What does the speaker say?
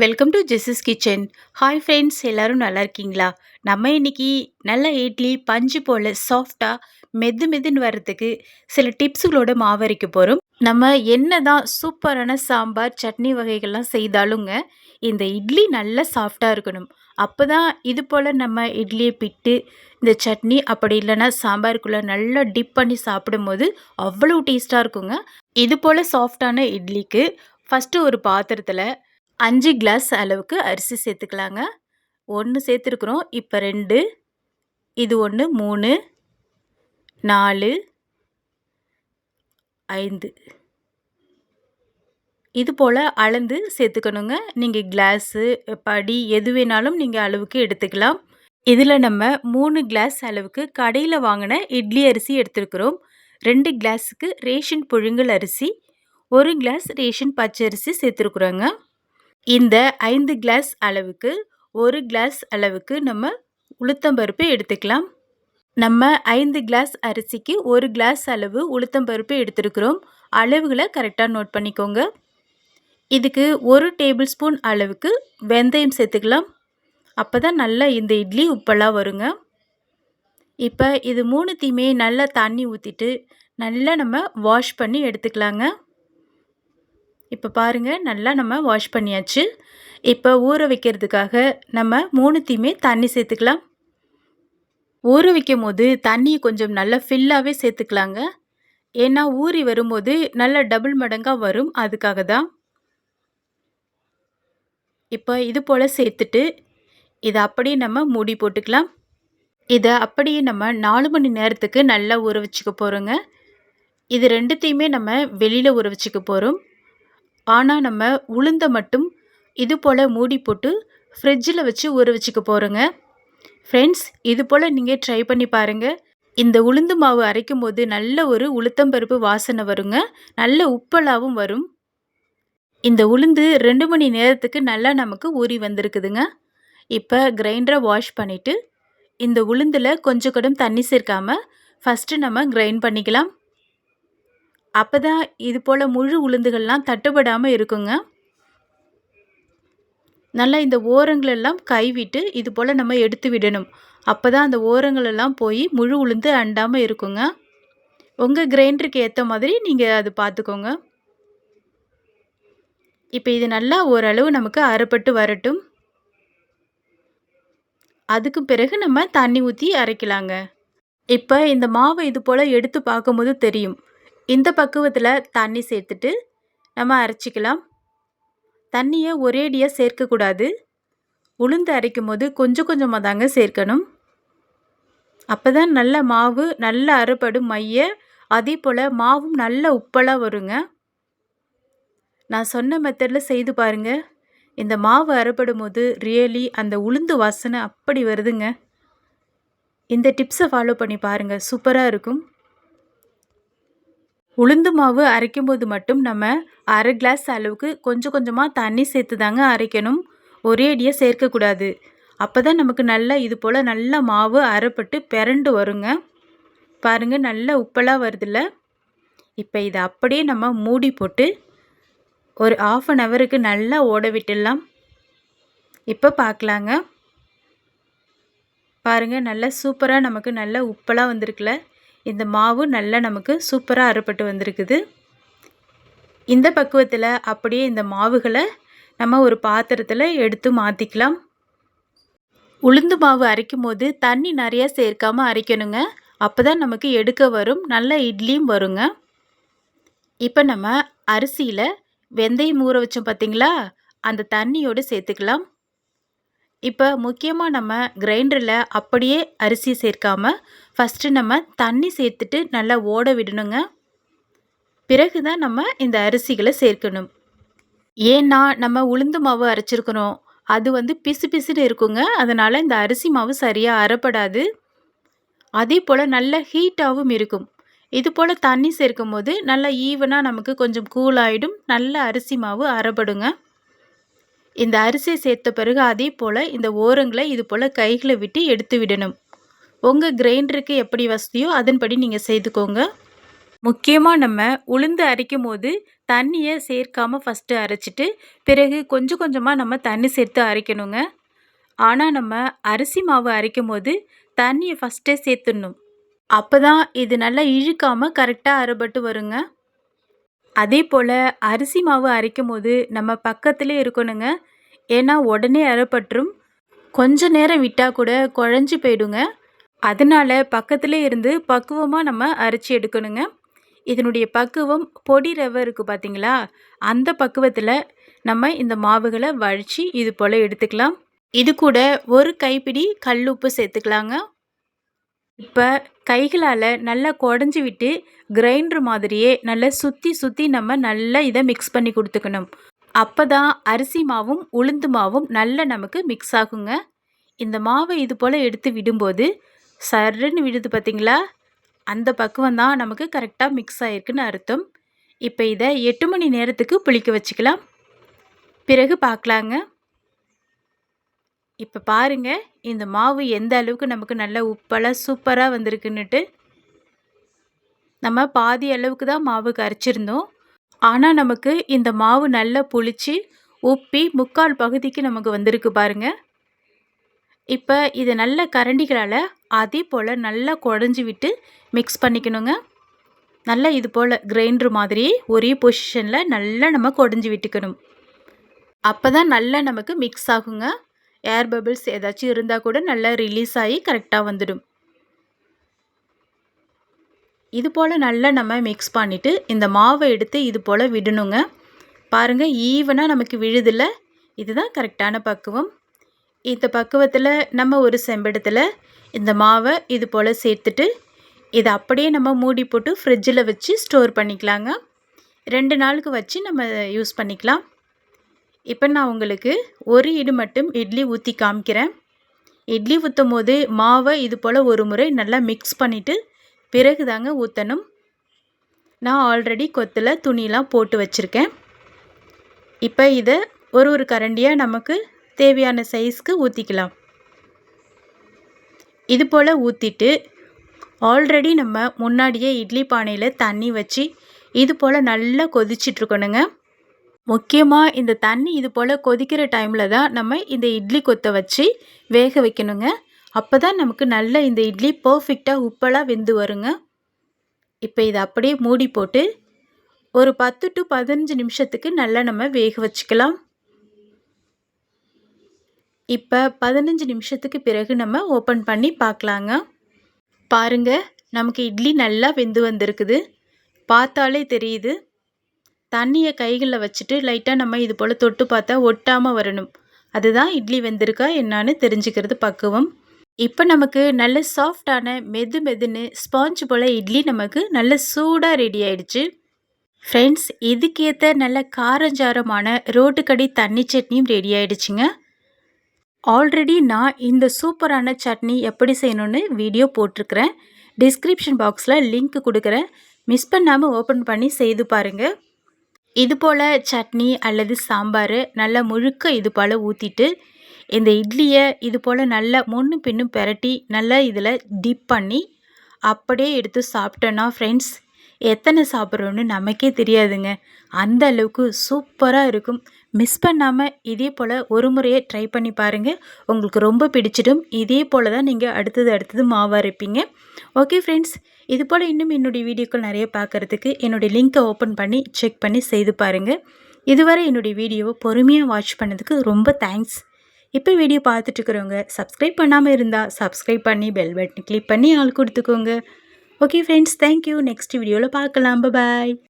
Welcome to Jesus kitchen hi friends எல்லோரும் நல்லா இருக்கீங்களா? நம்ம இன்னைக்கு நல்ல இட்லி பஞ்சு போல் சாஃப்டாக மெது மெதுன்னு வர்றதுக்கு சில டிப்ஸுகளோட மாவு போகிறோம் நம்ம என்ன தான் சூப்பரான சாம்பார் சட்னி வகைகள்லாம் செய்தாலுங்க இந்த இட்லி நல்லா சாஃப்டாக இருக்கணும். அப்போ தான் இது போல் நம்ம இட்லியை பிட்டு இந்த சட்னி அப்படி இல்லைன்னா சாம்பாருக்குள்ளே நல்லா டிப் பண்ணி சாப்பிடும்போது அவ்வளோ டேஸ்ட்டாக இருக்குங்க. இது போல் சாஃப்டான இட்லிக்கு ஃபஸ்ட்டு ஒரு பாத்திரத்தில் அஞ்சு கிளாஸ் அளவுக்கு அரிசி சேர்த்துக்கலாங்க. ஒன்று சேர்த்துருக்குறோம். இப்போ ரெண்டு இது ஒன்று மூணு நாலு ஐந்து. இது போல் அளந்து சேர்த்துக்கணுங்க. நீங்கள் கிளாஸு படி எது வேணாலும் நீங்கள் அளவுக்கு எடுத்துக்கலாம். இதில் நம்ம மூணு கிளாஸ் அளவுக்கு கடையில் வாங்கின இட்லி அரிசி எடுத்துருக்குறோம். ரெண்டு கிளாஸுக்கு ரேஷன் புழுங்கல் அரிசி ஒரு கிளாஸ் ரேஷன் பச்சரிசி சேர்த்துருக்குறோங்க. இந்த ஐந்து கிளாஸ் அளவுக்கு ஒரு கிளாஸ் அளவுக்கு நம்ம உளுத்தம்பருப்பு எடுத்துக்கலாம். நம்ம ஐந்து கிளாஸ் அரிசிக்கு ஒரு கிளாஸ் அளவு உளுத்தம்பருப்பு எடுத்துருக்குறோம். அளவுகளை கரெக்டாக நோட் பண்ணிக்கோங்க. இதுக்கு ஒரு டேபிள் ஸ்பூன் அளவுக்கு வெந்தயம் சேர்த்துக்கலாம். அப்போ தான் நல்லா இந்த இட்லி உப்பெல்லாம் வருங்க. இப்போ இது மூணுத்தையுமே நல்லா தண்ணி ஊற்றிட்டு நல்லா நம்ம வாஷ் பண்ணி எடுத்துக்கலாங்க. இப்போ பாருங்கள் நல்லா நம்ம வாஷ் பண்ணியாச்சு. இப்போ ஊற வைக்கிறதுக்காக நம்ம மூணுத்தையுமே தண்ணி சேர்த்துக்கலாம். ஊற வைக்கும் போது தண்ணியை கொஞ்சம் நல்லா ஃபில்லாகவே சேர்த்துக்கலாங்க. ஏன்னா ஊறி வரும்போது நல்லா டபுள் மடங்காக வரும். அதுக்காக தான். இப்போ இது போல் சேர்த்துட்டு இதை அப்படியே நம்ம மூடி போட்டுக்கலாம். இதை அப்படியே நம்ம நாலு மணி நேரத்துக்கு நல்லா ஊற வச்சுக்க போகிறோங்க இது ரெண்டுத்தையுமே நம்ம வெளியில் ஊற வச்சுக்க போகிறோம் ஆனால் நம்ம உளுந்த மட்டும் இது போல் மூடி போட்டு ஃப்ரிட்ஜில் வச்சு ஊற வச்சுக்க போகிறோங்க ஃப்ரெண்ட்ஸ் இது போல் நீங்கள் ட்ரை பண்ணி பாருங்கள் இந்த உளுந்து மாவு அரைக்கும் போது நல்ல ஒரு உளுத்தம்பருப்பு வாசனை வருங்க. நல்ல உப்பலாவும் வரும். இந்த உளுந்து ரெண்டு மணி நேரத்துக்கு நல்லா நமக்கு ஊறி வந்திருக்குதுங்க. இப்போ கிரைண்டரை வாஷ் பண்ணிவிட்டு இந்த உளுந்தில் கொஞ்சம் கூட தண்ணி சேர்க்காமல் ஃபஸ்ட்டு நம்ம கிரைண்ட் பண்ணிக்கலாம். அப்போ தான் இது போல் முழு உளுந்துகள்லாம் தட்டுப்படாமல் இருக்குங்க. நல்லா இந்த ஓரங்களெல்லாம் கைவிட்டு இது போல் நம்ம எடுத்து விடணும். அப்போ தான் அந்த ஓரங்களெல்லாம் போய் முழு உளுந்து அண்டாமல் இருக்குங்க. உங்கள் கிரைண்டருக்கு ஏற்ற மாதிரி நீங்கள் அது பார்த்துக்கோங்க இப்போ இது நல்லா ஓரளவு நமக்கு அரைப்பட்டு வரட்டும். அதுக்கு பிறகு நம்ம தண்ணி ஊற்றி அரைக்கலாங்க. இப்போ இந்த மாவை இது போல் எடுத்து பார்க்கும்போது தெரியும். இந்த பக்குவத்தில் தண்ணி சேர்த்துட்டு நம்ம அரைச்சிக்கலாம். தண்ணியை ஒரேடியாக சேர்க்கக்கூடாது. உளுந்து அரைக்கும் போது கொஞ்சம் கொஞ்சமாக தாங்க சேர்க்கணும். அப்போ தான் நல்ல மாவு நல்ல அறுபடும் மைய அதே போல் மாவும் நல்ல உப்பலாக வருங்க. நான் சொன்ன மெத்தடில் செய்து பாருங்கள் இந்த மாவு அறுபடும் போது ரியலி அந்த உளுந்து வாசனை அப்படி வருதுங்க. இந்த டிப்ஸை ஃபாலோ பண்ணி பாருங்கள் சூப்பராக இருக்கும். உளுந்து மாவு அரைக்கும் போது மட்டும் நம்ம அரை கிளாஸ் அளவுக்கு கொஞ்சம் கொஞ்சமாக தண்ணி சேர்த்து தாங்க அரைக்கணும். ஒரே அடியாக சேர்க்கக்கூடாது. அப்போ தான் நமக்கு நல்லா இது போல் நல்லா மாவு அரைப்பட்டு பிறண்டு வருங்க. பாருங்கள் நல்லா உப்பெல்லாம் வருதில்ல. இப்போ இதை அப்படியே நம்ம மூடி போட்டு ஒரு ஆஃப் அன் ஹவருக்கு நல்லா ஓட விட்டுடலாம். இப்போ பார்க்கலாங்க பாருங்கள் நல்லா சூப்பராக நமக்கு நல்ல உப்பெல்லாம் வந்திருக்குல்ல. இந்த மாவு நல்லா நமக்கு சூப்பராக அறுபட்டு வந்திருக்குது. இந்த பக்குவத்தில் அப்படியே இந்த மாவுகளை நம்ம ஒரு பாத்திரத்தில் எடுத்து மாற்றிக்கலாம் உளுந்து மாவு அரைக்கும் போது தண்ணி நிறையா சேர்க்காமல் அரைக்கணுங்க. அப்போ தான் நமக்கு எடுக்க வரும். நல்ல இட்லியும் வருங்க. இப்போ நம்ம அரிசியில் வெந்தயம் ஊற வச்சோம் பார்த்திங்களா அந்த தண்ணியோடு சேர்த்துக்கலாம். இப்போ முக்கியமாக நம்ம கிரைண்டரில் அப்படியே அரிசி சேர்க்காம ஃபஸ்ட்டு நம்ம தண்ணி சேர்த்துட்டு நல்லா ஓட விடணுங்க. பிறகு தான் நம்ம இந்த அரிசிகளை சேர்க்கணும். ஏன்னா நம்ம உளுந்து மாவு அரைச்சிருக்கிறோம் அது வந்து பிசு பிசுன்னு இருக்குங்க. அதனால் இந்த அரிசி மாவு சரியாக அறப்படாது. அதே போல் நல்ல ஹீட்டாகவும் இருக்கும். இது போல் தண்ணி சேர்க்கும் போது நல்லா ஈவனாக நமக்கு கொஞ்சம் கூலாகிடும் நல்ல அரிசி மாவு அறப்படுங்க. இந்த அரிசியை சேர்த்த பிறகு அதே போல் இந்த ஓரங்களை இது போல் கைகளை விட்டு எடுத்து விடணும் உங்கள் கிரைண்டருக்கு எப்படி வசதியோ அதன்படி நீங்கள் செய்துக்கோங்க முக்கியமாக நம்ம உளுந்து அரைக்கும்போது தண்ணியை சேர்க்காமல் ஃபர்ஸ்ட்டு அரைச்சிட்டு பிறகு கொஞ்சம் கொஞ்சமாக நம்ம தண்ணி சேர்த்து அரைக்கணுங்க. ஆனால் நம்ம அரிசி மாவு அரைக்கும்போது தண்ணியை ஃபஸ்ட்டே சேர்த்துடணும். அப்போ தான் இது நல்லா இழுக்காமல் கரெக்டாக அரைபட்டு வருங்க. அதே போல் அரிசி மாவு அரைக்கும்போது நம்ம பக்கத்திலே இருக்கணுங்க. ஏன்னா உடனே அரைப்பட்டுரும். கொஞ்ச நேரம் விட்டால் கூட குழஞ்சி போயிடுங்க. அதனால பக்கத்திலே இருந்து பக்குவமாக நம்ம அரைச்சி எடுக்கணுங்க. இதனுடைய பக்குவம் பொடி ரவை இருக்குது பார்த்தீங்களா? அந்த பக்குவத்தில் நம்ம இந்த மாவுகளை வழித்து இது போல் எடுத்துக்கலாம். இது கூட ஒரு கைப்பிடி கல் உப்பு சேர்த்துக்கலாங்க. இப்போ கைகளால் நல்லா குடஞ்சி விட்டு கிரைண்டர் மாதிரியே நல்லா சுற்றி சுற்றி நம்ம நல்லா இதை மிக்ஸ் பண்ணி கொடுத்துக்கணும் அப்போ தான் அரிசி மாவும், உளுந்து மாவும் நல்லா நமக்கு மிக்ஸ் ஆகுங்க. இந்த மாவை இது போல் எடுத்து விடும்போது சர்ருன்னு விடுது பார்த்தீங்களா? அந்த பக்குவம் தான் நமக்கு கரெக்டாக மிக்ஸ் ஆகிருக்குன்னு அர்த்தம். இப்போ இதை எட்டு மணி நேரத்துக்கு புளிக்க வச்சுக்கலாம். பிறகு பார்க்கலாங்க. இப்போ பாருங்கள் இந்த மாவு எந்த அளவுக்கு நமக்கு நல்ல உப்பெல்லாம் சூப்பராக வந்திருக்குன்னுட்டு. நம்ம பாதி அளவுக்கு தான் மாவு கரைச்சிருந்தோம். ஆனால் நமக்கு இந்த மாவு நல்லா புளிச்சு, உப்பி முக்கால் பகுதிக்கு நமக்கு வந்திருக்கு பாருங்க. இப்போ இதை நல்ல கரண்டிகளால் அதே போல் நல்லா குழஞ்சி விட்டு மிக்ஸ் பண்ணிக்கணுங்க. நல்லா இது போல் கிரைண்டர் மாதிரி ஒரே பொசிஷனில் நல்லா நம்ம குடஞ்சி விட்டுக்கணும். அப்போ தான் நல்லா நமக்கு மிக்ஸ் ஆகுங்க. ஏர் பபிள்ஸ் ஏதாச்சும் இருந்தால் கூட நல்லா ரிலீஸ் ஆகி கரெக்டாக வந்துடும். இது போல் நல்லா நம்ம மிக்ஸ் பண்ணிவிட்டு இந்த மாவை எடுத்து இது போல் விடணுங்க. பாருங்க ஈவனாக நமக்கு விழுதுல்ல. இதுதான் கரெக்டான பக்குவம். இந்த பக்குவத்தில் நம்ம ஒரு செம்படத்தில் இந்த மாவை இது போல் சேர்த்துட்டு, இதை அப்படியே நம்ம மூடி போட்டு ஃப்ரிட்ஜில் வச்சு ஸ்டோர் பண்ணிக்கலாங்க. ரெண்டு நாளுக்கு வச்சு நம்ம யூஸ் பண்ணிக்கலாம். இப்போ நான் உங்களுக்கு ஒரு இடு மட்டும் இட்லி ஊற்றி காமிக்கிறேன். இட்லி ஊற்றும் போது மாவை இது போல் ஒரு முறை நல்லா மிக்ஸ் பண்ணிவிட்டு பிறகு தாங்க ஊற்றணும் நான் ஆல்ரெடி கொத்தில் துணிலாம் போட்டு வச்சுருக்கேன். இப்போ இதை ஒரு ஒரு கரண்டியாக நமக்கு தேவையான சைஸ்க்கு ஊற்றிக்கலாம் இது போல் ஊற்றிட்டு ஆல்ரெடி நம்ம முன்னாடியே இட்லி பானையில் தண்ணி வச்சு, இது போல் நல்லா கொதிச்சிட்டு முக்கியமாக இந்த தண்ணி இது போல் கொதிக்கிற டைமில் தான் நம்ம இந்த இட்லி கொத்த வச்சு வேக வைக்கணுங்க. அப்போ தான் நமக்கு நல்ல இந்த இட்லி பர்ஃபெக்டாக உப்பெல்லாம் வெந்து வருங்க. இப்போ இதை அப்படியே மூடி போட்டு, ஒரு பத்து டு பதினஞ்சு நிமிஷத்துக்கு நல்லா நம்ம வேக வச்சுக்கலாம். இப்போ பதினஞ்சு நிமிஷத்துக்கு பிறகு நம்ம ஓப்பன் பண்ணி பார்க்கலாங்க. பாருங்கள் நமக்கு இட்லி நல்லா வெந்து வந்திருக்குது. பார்த்தாலே தெரியுது. தண்ணியை கைகளில் வச்சுட்டு லைட்டாக நம்ம இது போல் தொட்டு பார்த்தா ஒட்டாமல் வரணும். அதுதான் இட்லி வெந்திருக்கா என்னான்னு தெரிஞ்சுக்கிறது பக்குவம். இப்போ நமக்கு நல்ல சாஃப்ட்டான மெது மெதுன்னு ஸ்பாஞ்ச் போல் இட்லி நமக்கு நல்ல சூடாக ரெடி ஆயிடுச்சு. ஃப்ரெண்ட்ஸ் இதுக்கேற்ற நல்ல காரஞ்சாரமான ரோட்டுக்கடி தண்ணி சட்னியும் ரெடி ஆயிடுச்சுங்க. ஆல்ரெடி நான் இந்த சூப்பரான சட்னி எப்படி செய்யணும்னு வீடியோ போட்டிருக்கிறேன். டிஸ்கிரிப்ஷன் பாக்ஸில் லிங்க் கொடுக்குறேன் மிஸ் பண்ணாமல் ஓப்பன் பண்ணி செய்து பாருங்கள் இது போல் சட்னி அல்லது சாம்பார் நல்லா முழுக்க இது போல் ஊற்றிட்டு இந்த இட்லியை இது போல் நல்லா முன்னும் பின்னும் பெரட்டி நல்லா இதில் டிப் பண்ணி, அப்படியே எடுத்து சாப்பிட்டோன்னா ஃப்ரெண்ட்ஸ் எத்தனை சாப்பிட்றோன்னு நமக்கே தெரியாதுங்க. அந்த அளவுக்கு சூப்பராக இருக்கும். மிஸ் பண்ணாமல் இதே போல் ஒரு முறையே ட்ரை பண்ணி பாருங்கள் உங்களுக்கு ரொம்ப பிடிச்சிடும். இதே போல் தான் நீங்கள் அடுத்தது அடுத்தது மாவாக இருப்பீங்க ஓகே ஃப்ரெண்ட்ஸ் இது போல இன்னும் என்னுடைய வீடியோக்கள் நிறைய பார்க்கறதுக்கு என்னுடைய லிங்க்கை ஓப்பன் பண்ணி செக் பண்ணி செய்து பாருங்கள் இதுவரை என்னுடைய வீடியோவை பொறுமையாக வாட்ச் பண்ணதுக்கு ரொம்ப தேங்க்ஸ். இப்போ வீடியோ பார்த்துட்ருக்குறவங்க சப்ஸ்கிரைப் பண்ணாமல் இருந்தால் சப்ஸ்கிரைப் பண்ணி பெல் பட்டன் கிளிக் பண்ணி ஆள் கொடுத்துக்கோங்க okay friends thank you. Next வீடியோவில் பார்க்கலாம். பாய்.